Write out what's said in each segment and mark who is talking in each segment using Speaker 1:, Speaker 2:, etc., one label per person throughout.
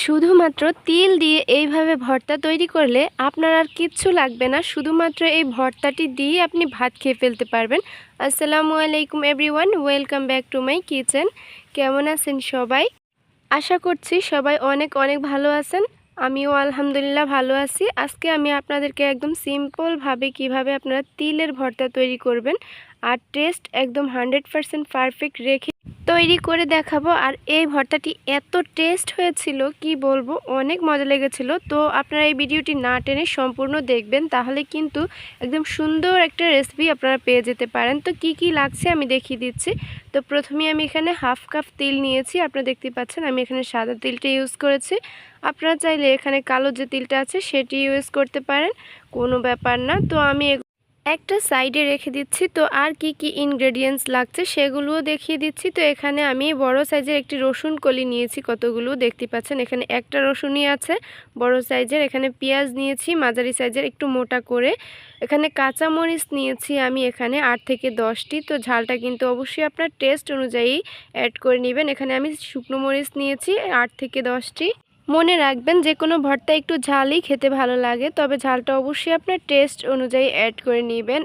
Speaker 1: শুধুমাত্র তিল দিয়ে এইভাবে ভর্তা তৈরি করলে আপনার আর কিচ্ছু লাগবে না। শুধুমাত্র এই ভর্তাটি দিয়ে আপনি ভাত খেয়ে ফেলতে পারবেন। আসসালামু আলাইকুম everyone, welcome back to my kitchen. কেমন আছেন সবাই? আশা করছি সবাই অনেক অনেক ভালো আছেন। আমিও আলহামদুলিল্লাহ ভালো আছি। আজকে আমি আপনাদেরকে একদম সিম্পলভাবে কীভাবে আপনারা তিলের ভর্তা তৈরি করবেন। আর টেস্ট একদম হান্ড্রেড পারসেন্ট পারফেক্ট রেখে তৈরি করে দেখাবো। আর এই ভর্তাটি এত টেস্ট হয়েছিল, কি বলব, অনেক মজা লেগেছিল। তো আপনারা এই ভিডিওটি না টেনে সম্পূর্ণ দেখবেন, তাহলে কিন্তু একদম সুন্দর একটা রেসিপি আপনারা পেয়ে যেতে পারেন। তো কি কি লাগছে আমি দেখিয়ে দিচ্ছি। তো প্রথমে আমি এখানে হাফ কাপ তিল নিয়েছি, আপনারা দেখতে পাচ্ছেন আমি এখানে সাদা তিলটা ইউজ করেছি। আপনারা চাইলে এখানে কালো যে তিলটা আছে, সেটি ইউজ করতে পারেন, কোনো ব্যাপার না। তো আমি একটা সাইডে রেখে দিচ্ছি, তো আর কি কি ইনগ্রেডিয়েন্টস লাগছে সেগুলোও দেখিয়ে দিচ্ছি। তো এখানে আমি বড় সাইজের একটি রসুন কলি নিয়েছি কতগুলো দেখতে পাচ্ছেন। এখানে একটা রসুনই আছে, বড় সাইজের। এখানে পেঁয়াজ নিয়েছি, মাঝারি সাইজের একটু মোটা করে। এখানে কাঁচা মরিচ নিয়েছি আমি এখানে আট থেকে দশটি। তো ঝালটা কিন্তু অবশ্যই আপনার টেস্ট অনুযায়ী অ্যাড করে নেবেন। এখানে আমি শুকনো মরিচ নিয়েছি, আট থেকে দশটি। মনে রাখবেন, যে কোনো ভর্তা একটু ঝালই খেতে ভালো লাগে, তবে ঝালটা অবশ্যই আপনার টেস্ট অনুযায়ী অ্যাড করে নেবেন।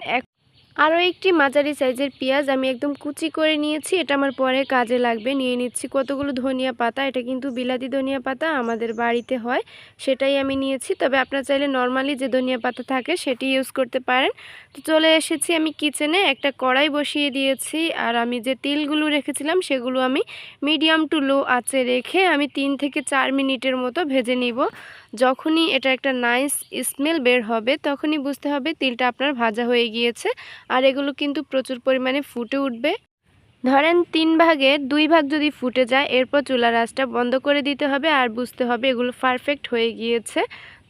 Speaker 1: আরও একটি মাঝারি সাইজের পেঁয়াজ আমি একদম কুচি করে নিয়েছি। এটা আমার পরে কাজে লাগবে। নিয়ে নিচ্ছি কতগুলো ধনিয়া পাতা। এটা কিন্তু বিলাতি ধনিয়া পাতা আমাদের বাড়িতে হয়, সেটাই আমি নিয়েছি। তবে আপনার চাইলে নর্মালি যে ধনিয়া পাতা থাকে সেটি ইউজ করতে পারেন। তো চলে এসেছি আমি কিচেনে একটা কড়াই বসিয়ে দিয়েছি আর আমি যে তিলগুলো রেখেছিলাম সেগুলো আমি মিডিয়াম টু লো আঁচে রেখে আমি তিন থেকে চার মিনিটের মতো ভেজে নিব। যখনই এটা একটা নাইস স্মেল বের হবে, তখনই বুঝতে হবে তিলটা আপনার ভাজা হয়ে গিয়েছে। আর এগুলো কিন্তু প্রচুর পরিমাণে ফুটে উঠবে। ধরেন তিন ভাগের দুই ভাগ যদি ফুটে যায়, এরপর চুলা রাসটা বন্ধ করে দিতে হবে আর বুঝতে হবে এগুলো পারফেক্ট হয়ে গিয়েছে।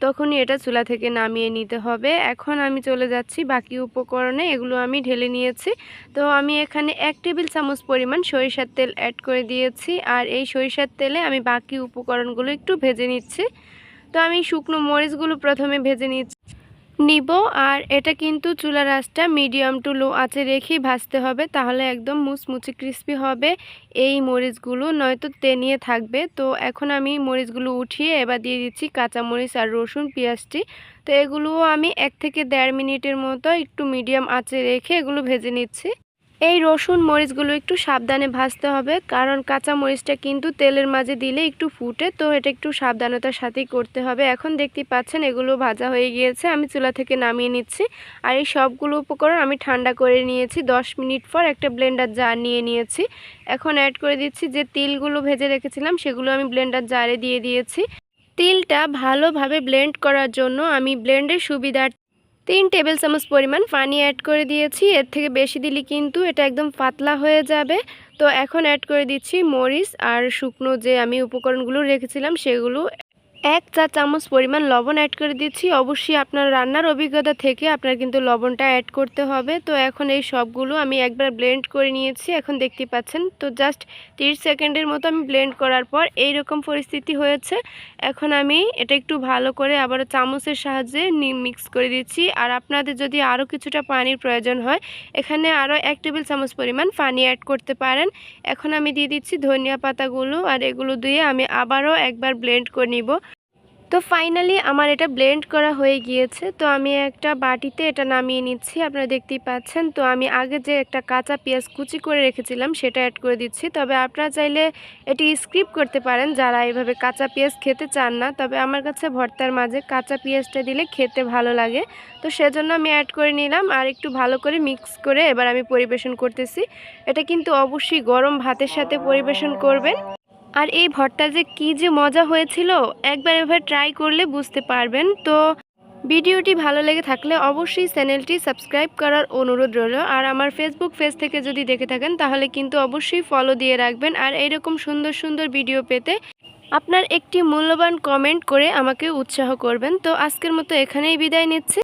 Speaker 1: তখনই এটা চুলা থেকে নামিয়ে নিতে হবে। এখন আমি চলে যাচ্ছি বাকি উপকরণে, এগুলো আমি ঢেলে নিয়েছি। তো আমি এখানে এক টেবিল চামচ পরিমাণ সরিষার তেল অ্যাড করে দিয়েছি। আর এই সরিষার তেলে আমি বাকি উপকরণগুলো একটু ভেজে নিচ্ছি। তো আমি শুকনো মরিচগুলো প্রথমে ভেজে নিচ্ছি। নিব, আর এটা কিন্তু চুলা রাসটা মিডিয়াম টু লো আঁচে রেখেই ভাজতে হবে, তাহলে একদম মুচমুচে ক্রিস্পি হবে এই মরিচগুলো, নয়তো তেনিয়ে থাকবে। তো এখন আমি মরিচগুলো উঠিয়ে এবার দিয়ে দিচ্ছি কাঁচা মরিচ আর রসুন, পেঁয়াজটি। তো এগুলোও আমি এক থেকে দেড় মিনিটের মতো একটু মিডিয়াম আঁচে রেখে এগুলো ভেজে নিচ্ছি। এই রসুন মরিচগুলো একটু সাবধানে ভাজতে হবে, কারণ কাঁচা মরিচটা কিন্তু তেলের মাঝে দিলে একটু ফুটে, তো এটা একটু সাবধানতার সাথেই করতে হবে। এখন দেখতে পাচ্ছেন এগুলো ভাজা হয়ে গিয়েছে, আমি চুলা থেকে নামিয়ে নিচ্ছি। আর এই সবগুলো উপকরণ আমি ঠান্ডা করে নিয়েছি 10 মিনিট পর একটা ব্লেন্ডার জার নিয়ে নিয়েছি। এখন অ্যাড করে দিচ্ছি যে তিলগুলো ভেজে রেখেছিলাম, সেগুলো আমি ব্লেন্ডার জারে দিয়ে দিয়েছি। তিলটা ভালোভাবে ব্লেন্ড করার জন্য আমি ব্লেন্ডের সুবিধার তিন টেবিল চামচ পরিমাণ পানি অ্যাড করে দিয়েছি। এর থেকে বেশি দিলে কিন্তু এটা একদম পাতলা হয়ে যাবে। তো এখন অ্যাড করে দিচ্ছি মরিচ আর শুকনো যে আমি উপকরণগুলো রেখেছিলাম সেগুলো এক চা চামচ পরিমাণ লবণ অ্যাড করে দিচ্ছি। অবশ্যই আপনার রান্নার অভিজ্ঞতা থেকে আপনার কিন্তু লবণটা অ্যাড করতে হবে। তো এখন এই সবগুলো আমি একবার ব্লেন্ড করে নিয়েছি, এখন দেখতে পাচ্ছেন। তো জাস্ট তিরিশ সেকেন্ডের মতো আমি ব্লেন্ড করার পর এই রকম পরিস্থিতি হয়েছে। এখন আমি এটা একটু ভালো করে আবারও চামচের সাহায্যে মিক্স করে দিচ্ছি। আর আপনাদের যদি আরও কিছুটা পানির প্রয়োজন হয়, এখানে আরও এক টেবিল চামচ পরিমাণ পানি অ্যাড করতে পারেন। এখন আমি দিয়ে দিচ্ছি ধনিয়া পাতাগুলো, আর এগুলো দিয়ে আমি আবারও একবার ব্লেন্ড করে নিব। তো ফাইনালি আমার এটা ব্লেন্ড করা হয়ে গিয়েছে। তো আমি একটা বাটিতে এটা নামিয়ে নিচ্ছি, আপনারা দেখতেই পাচ্ছেন। তো আমি আগে যে একটা কাঁচা পেঁয়াজ কুচি করে রেখেছিলাম, সেটা অ্যাড করে দিচ্ছি। তবে আপনারা চাইলে এটি স্ক্রিপ করতে পারেন, যারা এইভাবে কাঁচা পেঁয়াজ খেতে চান না। তবে আমার কাছে ভর্তার মাঝে কাঁচা পেঁয়াজটা দিলে খেতে ভালো লাগে। তো সেজন্য আমি অ্যাড করে নিলাম, আর একটু ভালো করে মিক্স করে এবার আমি পরিবেশন করতেছি। এটা কিন্তু অবশ্যই গরম ভাতের সাথে পরিবেশন করবেন। আর এই ভর্তা যে কী যে মজা হয়েছিল, একবার এবার ট্রাই করলে বুঝতে পারবেন। তো ভিডিওটি ভালো লেগে থাকলে অবশ্যই চ্যানেলটি সাবস্ক্রাইব করার অনুরোধ রইল। আর আমার ফেসবুক পেজ থেকে যদি দেখে থাকেন, তাহলে কিন্তু অবশ্যই ফলো দিয়ে রাখবেন। আর এইরকম সুন্দর সুন্দর ভিডিও পেতে আপনার একটি মূল্যবান কমেন্ট করে আমাকে উৎসাহ করবেন। তো আজকের মতো এখানেই বিদায় নিচ্ছি।